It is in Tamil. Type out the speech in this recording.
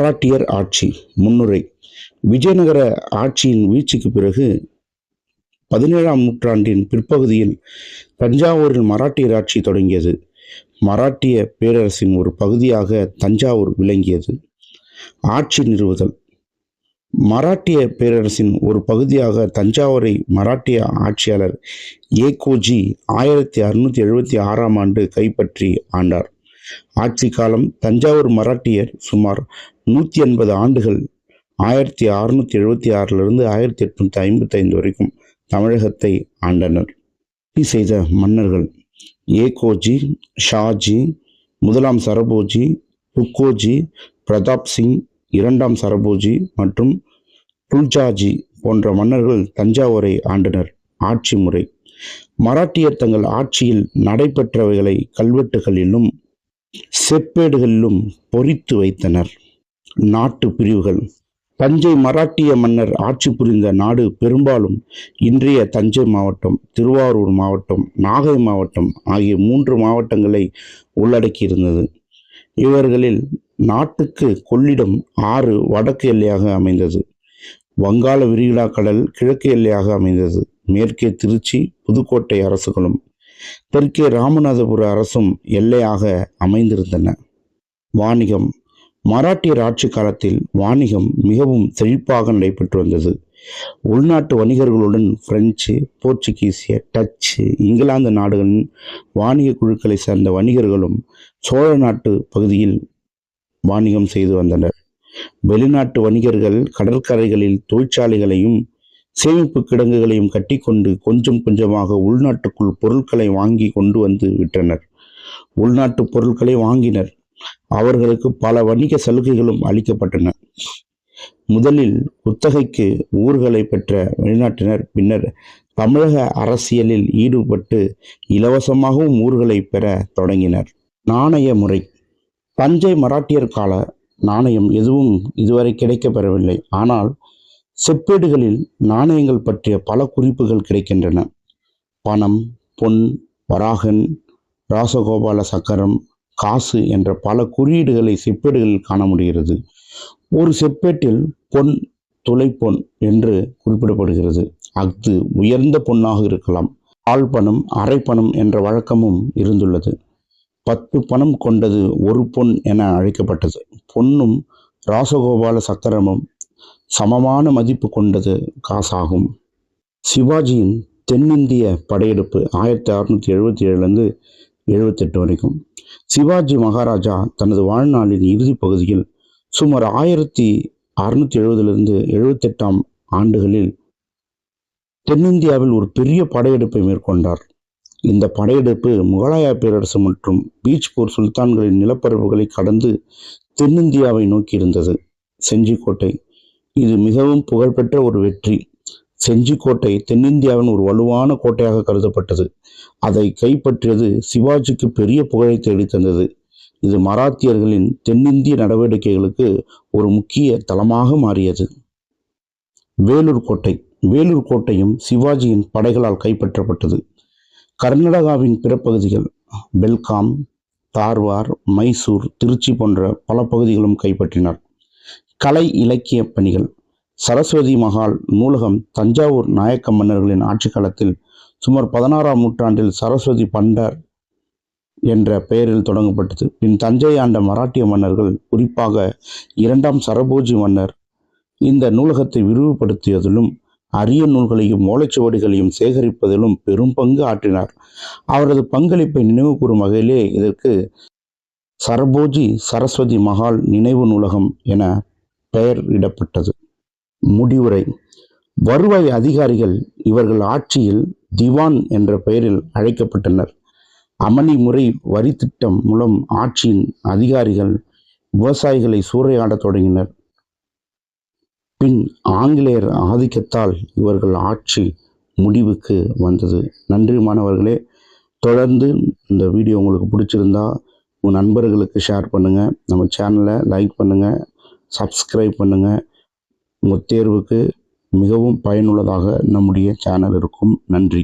மராட்டியர் ஆட்சி முன்னுரை. விஜயநகர ஆட்சியின் வீழ்ச்சிக்கு பிறகு பதினேழாம் நூற்றாண்டின் பிற்பகுதியில் தஞ்சாவூரில் மராட்டியர் ஆட்சி தொடங்கியது. மராட்டிய பேரரசின் ஒரு பகுதியாக தஞ்சாவூர் விளங்கியது. ஆட்சி நிறுவுதல். மராட்டிய பேரரசின் ஒரு பகுதியாக தஞ்சாவூரை மராட்டிய ஆட்சியாளர் ஏகோஜி ஆயிரத்தி அறுநூற்றி எழுபத்தி ஆறாம் ஆண்டு கைப்பற்றி ஆண்டார். ஆட்சி காலம் தஞ்சாவூர் மராட்டியர் சுமார் நூற்றி எண்பது ஆண்டுகள் ஆயிரத்தி அறுநூத்தி எழுபத்தி ஆறிலிருந்து ஆயிரத்தி எட்நூத்தி ஐம்பத்தி ஐந்து வரைக்கும் தமிழகத்தை ஆண்டனர். ஆட்சி செய்த மன்னர்கள் ஏகோஜி ஷாஜி முதலாம் சரபோஜி புக்கோஜி பிரதாப் சிங் இரண்டாம் சரபோஜி மற்றும் டுல்ஜாஜி போன்ற மன்னர்கள் தஞ்சாவூரை ஆண்டனர். ஆட்சி முறை. மராட்டியர் தங்கள் ஆட்சியில் நடைபெற்றவைகளை கல்வெட்டுகளிலும் செப்பேடுகளிலும் பொறித்து வைத்தனர். நாட்டு பிரிவுகள். தஞ்சை மராட்டிய மன்னர் ஆட்சி புரிந்த நாடு பெரும்பாலும் இன்றைய தஞ்சை மாவட்டம் திருவாரூர் மாவட்டம் நாகை மாவட்டம் ஆகிய மூன்று மாவட்டங்களை உள்ளடக்கியிருந்தது. இவர்களில் நாட்டுக்கு கொள்ளிடம் ஆறு வடக்கு எல்லையாக அமைந்தது. வங்காள விரிகுடா கடல் கிழக்கு எல்லையாக அமைந்தது. மேற்கே திருச்சி புதுக்கோட்டை அரசுகளும் தெற்கே ராமநாதபுர அரசும் எல்லையாக அமைந்திருந்தன. வாணிகம். மராட்டியர் ஆட்சி காலத்தில் வாணிகம் மிகவும் செழிப்பாக நடைபெற்று வந்தது. உள்நாட்டு வணிகர்களுடன் பிரெஞ்சு போர்ச்சுகீசிய டச்சு இங்கிலாந்து நாடுகளின் வாணிக குழுக்களை சேர்ந்த வணிகர்களும் சோழ நாட்டு பகுதியில் வாணிகம் செய்து வந்தனர். வெளிநாட்டு வணிகர்கள் கடற்கரைகளில் தொழிற்சாலைகளையும் சேமிப்பு கிடங்குகளையும் கட்டிக்கொண்டு கொஞ்சம் கொஞ்சமாக உள்நாட்டுக்குள் பொருட்களை வாங்கி கொண்டு வந்து விற்றனர். உள்நாட்டு பொருட்களை வாங்கினர். அவர்களுக்கு பல வணிக சலுகைகளும் அளிக்கப்பட்டன. முதலில் குத்தகைக்கு ஊர்களை பெற்ற வெளிநாட்டினர். பின்னர் தமிழக அரசியலில் ஈடுபட்டு இலவசமாகவும் ஊர்களை பெற தொடங்கினர். நாணய முறை. தஞ்சை மராட்டியர் கால நாணயம் எதுவும் இதுவரை கிடைக்கப்பெறவில்லை. ஆனால் செப்பேடுகளில் நாணயங்கள் பற்றிய பல குறிப்புகள் கிடைக்கின்றன. பணம் பொன் வராகன் ராசகோபால சக்கரம் காசு என்ற பல குறியீடுகளை செப்பேடுகளில் காண முடிகிறது. ஒரு செப்பேட்டில் பொன் துளைப்பொன் என்று குறிப்பிடப்படுகிறது. அஃது உயர்ந்த பொன்னாக இருக்கலாம். ஆள் பணம் அரை பணம் என்ற வழக்கமும் இருந்துள்ளது. பத்து பணம் கொண்டது ஒரு பொன் என அழைக்கப்பட்டது. பொன்னும் ராசகோபால சக்கரமும் சமமான மதிப்பு கொண்டது காசாகும். சிவாஜியின் தென்னிந்திய படையெடுப்பு ஆயிரத்தி அறுநூற்றி எழுபத்தி ஏழுலேருந்து எழுபத்தெட்டு வரைக்கும். சிவாஜி மகாராஜா தனது வாழ்நாளின் இறுதி பகுதியில் சுமார் ஆயிரத்தி அறுநூத்தி எழுபதிலிருந்து எழுபத்தெட்டாம் ஆண்டுகளில் தென்னிந்தியாவில் ஒரு பெரிய படையெடுப்பை மேற்கொண்டார். இந்த படையெடுப்பு முகலாய பேரரசு மற்றும் பீச்பூர் சுல்தான்களின் நிலப்பரப்புகளை கடந்து தென்னிந்தியாவை நோக்கி இருந்தது செஞ்சிக்கோட்டை இது மிகவும் புகழ்பெற்ற ஒரு வெற்றி. செஞ்சிக்கோட்டை தென்னிந்தியாவின் ஒரு வலுவான கோட்டையாக கருதப்பட்டது. அதை கைப்பற்றியது சிவாஜிக்கு பெரிய புகழை தேடித்தந்தது இது மராத்தியர்களின் தென்னிந்திய நடவடிக்கைகளுக்கு ஒரு முக்கிய தளமாக மாறியது. வேலூர் கோட்டை. வேலூர் கோட்டையும் சிவாஜியின் படைகளால் கைப்பற்றப்பட்டது. கர்நாடகாவின் பிற பகுதிகள் பெல்காம் தார்வார் மைசூர் திருச்சி போன்ற பல பகுதிகளும் கைப்பற்றினார். கலை இலக்கிய பணிகள். சரஸ்வதி மகால் நூலகம் தஞ்சாவூர் நாயக்க மன்னர்களின் ஆட்சி காலத்தில் சுமார் பதினாறாம் நூற்றாண்டில் சரஸ்வதி பண்டர் என்ற பெயரில் தொடங்கப்பட்டது. பின் தஞ்சை ஆண்ட மராட்டிய மன்னர்கள் குறிப்பாக இரண்டாம் சரபோஜி மன்னர் இந்த நூலகத்தை விரிவுபடுத்தியதிலும் அரிய நூல்களையும் ஓலைச்சுவடிகளையும் சேகரிப்பதிலும் பெரும் பங்கு ஆற்றினார். அவரது பங்களிப்பை நினைவு கூறும் வகையிலே இதற்கு சரபோஜி சரஸ்வதி மகால் நினைவு நூலகம் என பெயரிடப்பட்டது. முடிவுரை. வருவாய் அதிகாரிகள் இவர்கள் ஆட்சியில் திவான் என்ற பெயரில் அழைக்கப்பட்டனர். அமளி முறை வரி திட்டம் மூலம் ஆட்சியின் அதிகாரிகள் விவசாயிகளை சூறையாடத் தொடங்கினர். பின் ஆங்கிலேயர் ஆதிக்கத்தால் இவர்கள் ஆட்சி முடிவுக்கு வந்தது. நன்றி மாணவர்களே. தொடர்ந்து இந்த வீடியோ உங்களுக்கு பிடிச்சிருந்தா உங்கள் நண்பர்களுக்கு ஷேர் பண்ணுங்கள் நம்ம சேனலை லைக் பண்ணுங்கள் சப்ஸ்கிரைப் பண்ணுங்கள் உங்கள் தேர்வுக்கு மிகவும் பயனுள்ளதாக நம்முடைய சேனல் இருக்கும். நன்றி.